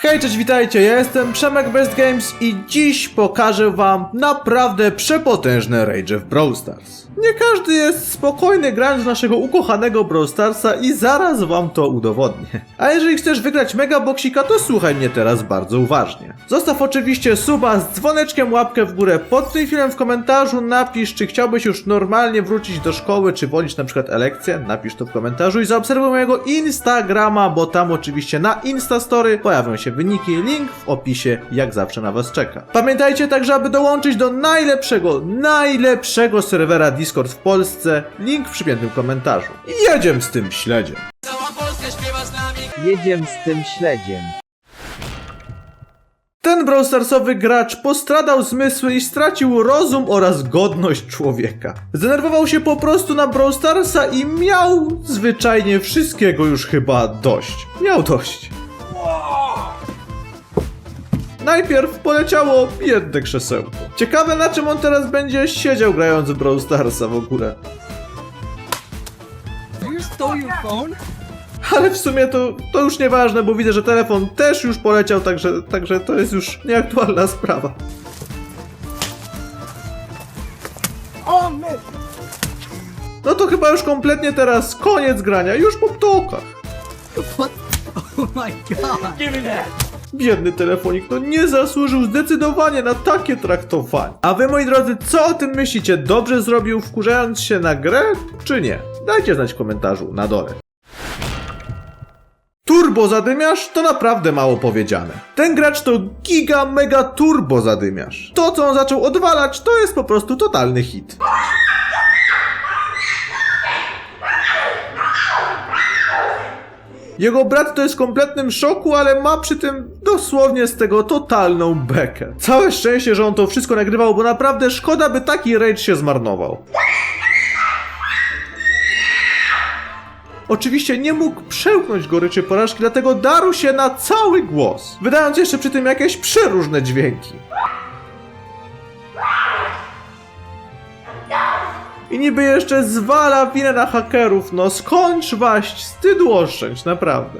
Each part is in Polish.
Hej, cześć, witajcie, ja jestem Przemek Best Games i dziś pokażę wam naprawdę przepotężne rage w Brawl Stars. Nie każdy jest spokojny grając naszego ukochanego Brawl Starsa i zaraz wam to udowodnię. A jeżeli chcesz wygrać mega boksika, to słuchaj mnie teraz bardzo uważnie. Zostaw oczywiście suba z dzwoneczkiem, łapkę w górę pod tym filmem w komentarzu, napisz czy chciałbyś już normalnie wrócić do szkoły, czy wolisz na przykład elekcję, napisz to w komentarzu i zaobserwuj mojego Instagrama, bo tam oczywiście na Instastory pojawią się wyniki, link w opisie jak zawsze na was czeka. Pamiętajcie także, aby dołączyć do najlepszego, najlepszego serwera Discord w Polsce, link w przypiętym komentarzu. I jedziemy z tym śledziem. Jedziemy z tym śledziem. Ten Brawl Starsowy gracz postradał zmysły i stracił rozum oraz godność człowieka. Zdenerwował się po prostu na Brawl Starsa i miał zwyczajnie wszystkiego już chyba dość. Miał dość. Najpierw poleciało biedne krzesełko. Ciekawe na czym on teraz będzie siedział grając w Brawl Starsa w ogóle. Ale w sumie to, to już nieważne, bo widzę, że telefon też już poleciał, także, także to jest już nieaktualna sprawa. No to chyba już kompletnie teraz koniec grania, już po ptokach. What? Oh my god! Give me that! Biedny telefonik, no nie zasłużył zdecydowanie na takie traktowanie. A wy, moi drodzy, co o tym myślicie? Dobrze zrobił wkurzając się na grę, czy nie? Dajcie znać w komentarzu na dole. Turbo zadymiarz to naprawdę mało powiedziane. Ten gracz to giga mega turbo zadymiarz. To co on zaczął odwalać to jest po prostu totalny hit. Jego brat to jest w kompletnym szoku, ale ma przy tym dosłownie z tego totalną bekę. Całe szczęście, że on to wszystko nagrywał, bo naprawdę szkoda, by taki rage się zmarnował. Oczywiście nie mógł przełknąć goryczy porażki, dlatego darł się na cały głos, wydając jeszcze przy tym jakieś przeróżne dźwięki. I niby jeszcze zwala winę na hakerów, no skończ waść, wstydu oszczędź, naprawdę.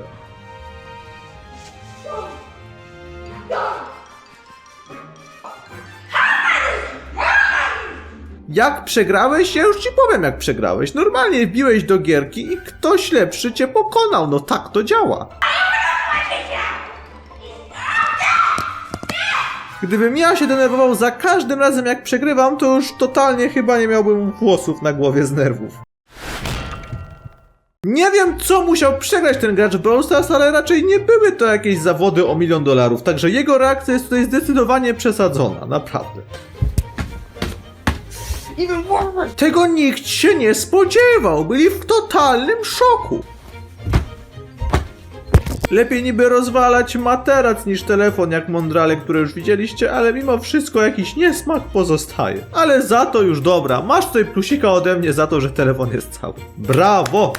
Jak przegrałeś? Ja już ci powiem jak przegrałeś. Normalnie wbiłeś do gierki i ktoś lepszy cię pokonał, no tak to działa. Gdybym ja się denerwował za każdym razem jak przegrywam, to już totalnie chyba nie miałbym włosów na głowie z nerwów. Nie wiem, co musiał przegrać ten gracz Brawl Stars, ale raczej nie były to jakieś zawody o milion dolarów, także jego reakcja jest tutaj zdecydowanie przesadzona, naprawdę. Tego nikt się nie spodziewał, byli w totalnym szoku. Lepiej niby rozwalać materac niż telefon jak mądrale, które już widzieliście, ale mimo wszystko jakiś niesmak pozostaje. Ale za to już dobra, masz tutaj plusika ode mnie za to, że telefon jest cały. Brawo!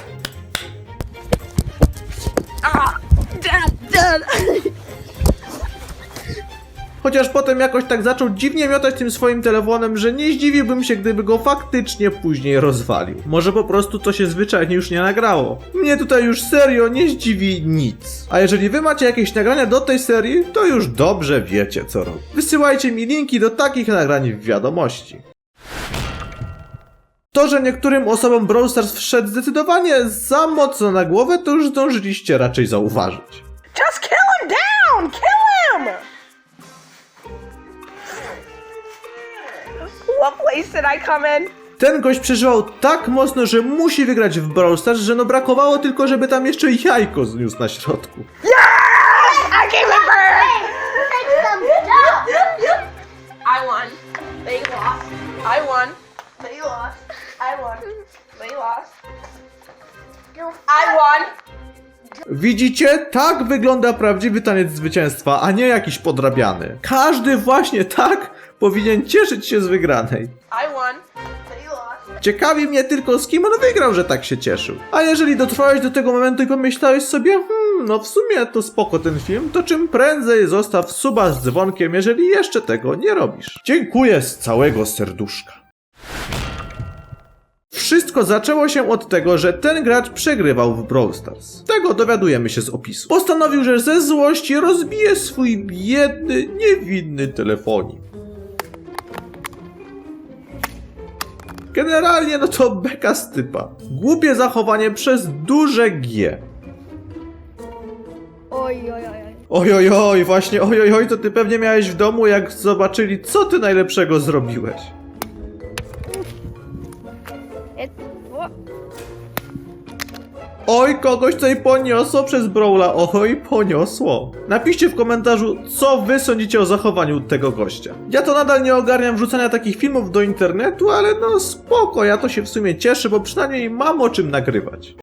Chociaż potem jakoś tak zaczął dziwnie miotać tym swoim telefonem, że nie zdziwiłbym się, gdyby go faktycznie później rozwalił. Może po prostu to się zwyczajnie już nie nagrało. Mnie tutaj już serio nie zdziwi nic. A jeżeli wy macie jakieś nagrania do tej serii, to już dobrze wiecie co robić. Wysyłajcie mi linki do takich nagrań w wiadomości. To, że niektórym osobom Brawl Stars wszedł zdecydowanie za mocno na głowę, to już zdążyliście raczej zauważyć. Just kill him down! Kill him! What place did I come in? Ten gość przeżywał tak mocno, że musi wygrać w Brawl Stars, że no brakowało tylko, żeby tam jeszcze jajko zniósł na środku. I came in first! I won. They lost. I won. They lost. I won. They lost. I won. Widzicie? Tak wygląda prawdziwy taniec zwycięstwa, a nie jakiś podrabiany. Każdy właśnie tak powinien cieszyć się z wygranej. I won. Lost. Ciekawi mnie tylko z kim on wygrał, że tak się cieszył. A jeżeli dotrwałeś do tego momentu i pomyślałeś sobie, hmm, no w sumie to spoko ten film, to czym prędzej zostaw suba z dzwonkiem, jeżeli jeszcze tego nie robisz. Dziękuję z całego serduszka. Wszystko zaczęło się od tego, że ten gracz przegrywał w Brawl Stars. Tego dowiadujemy się z opisu. Postanowił, że ze złości rozbije swój biedny, niewinny telefonik. Generalnie no to beka z typa. Głupie zachowanie przez duże G. Oj, oj, oj, oj. Oj, oj, oj, właśnie oj, oj, oj, to ty pewnie miałeś w domu, jak zobaczyli, co ty najlepszego zrobiłeś. Oj, kogoś tutaj poniosło przez Brawla, oj, poniosło. Napiszcie w komentarzu, co wy sądzicie o zachowaniu tego gościa. Ja to nadal nie ogarniam wrzucania takich filmów do internetu, ale no spoko, ja to się w sumie cieszę, bo przynajmniej mam o czym nagrywać.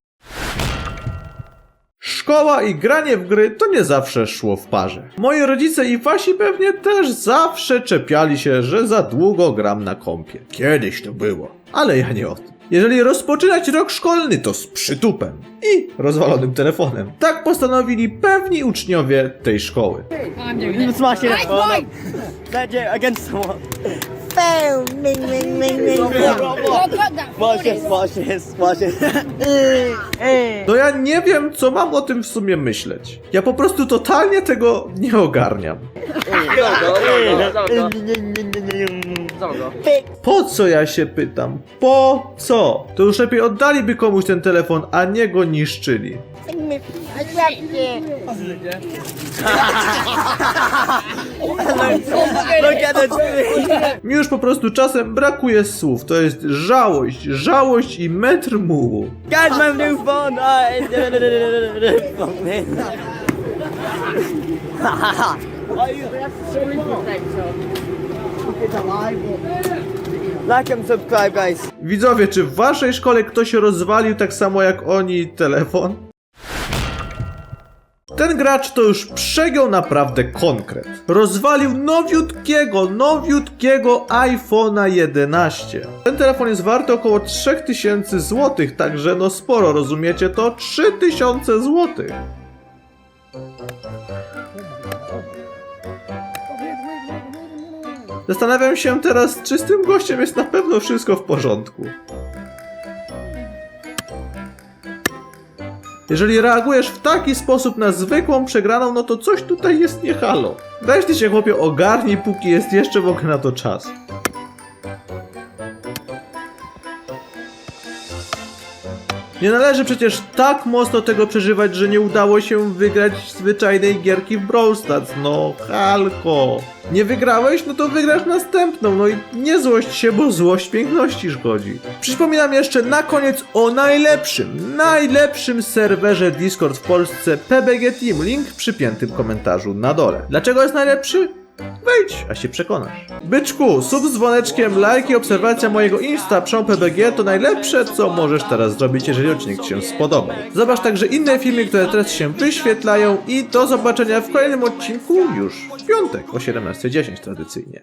Szkoła i granie w gry to nie zawsze szło w parze. Moi rodzice i wasi pewnie też zawsze czepiali się, że za długo gram na kompie. Kiedyś to było, ale ja nie o tym. Jeżeli rozpoczynać rok szkolny, to z przytupem i rozwalonym telefonem. Tak postanowili pewni uczniowie tej szkoły. Smash it up. That against the wall. No ja nie wiem, co mam o tym w sumie myśleć. Ja po prostu totalnie tego nie ogarniam. Po co ja się pytam? Po co? To już lepiej oddaliby komuś ten telefon, a nie go niszczyli. Mi już po prostu czasem brakuje słów. To jest żałość, żałość i metr mułu. Guys, my new phone. Like and subscribe, guys. Widzowie, czy w waszej szkole ktoś rozwalił tak samo jak oni telefon? Ten gracz to już przegiął naprawdę konkret. Rozwalił nowiutkiego, nowiutkiego iPhone'a 11. Ten telefon jest warty około 3000 zł, także no sporo, rozumiecie to? 3000 zł. Zastanawiam się teraz, czy z tym gościem jest na pewno wszystko w porządku. Jeżeli reagujesz w taki sposób na zwykłą przegraną, no to coś tutaj jest nie halo. Weź ty się chłopie ogarnij, póki jest jeszcze w ogóle na to czas. Nie należy przecież tak mocno tego przeżywać, że nie udało się wygrać zwyczajnej gierki w Brawl Stars. No, halko. Nie wygrałeś? No to wygrasz następną. No i nie złość się, bo złość piękności szkodzi. Przypominam jeszcze na koniec o najlepszym, najlepszym serwerze Discord w Polsce PBG Team. Link przypięty w komentarzu na dole. Dlaczego jest najlepszy? Wejdź, a się przekonasz. Byczku, sub z dzwoneczkiem, like i obserwacja mojego Insta PBG to najlepsze, co możesz teraz zrobić, jeżeli odcinek Ci się spodobał. Zobacz także inne filmy, które teraz się wyświetlają i do zobaczenia w kolejnym odcinku już w piątek o 17.10 tradycyjnie.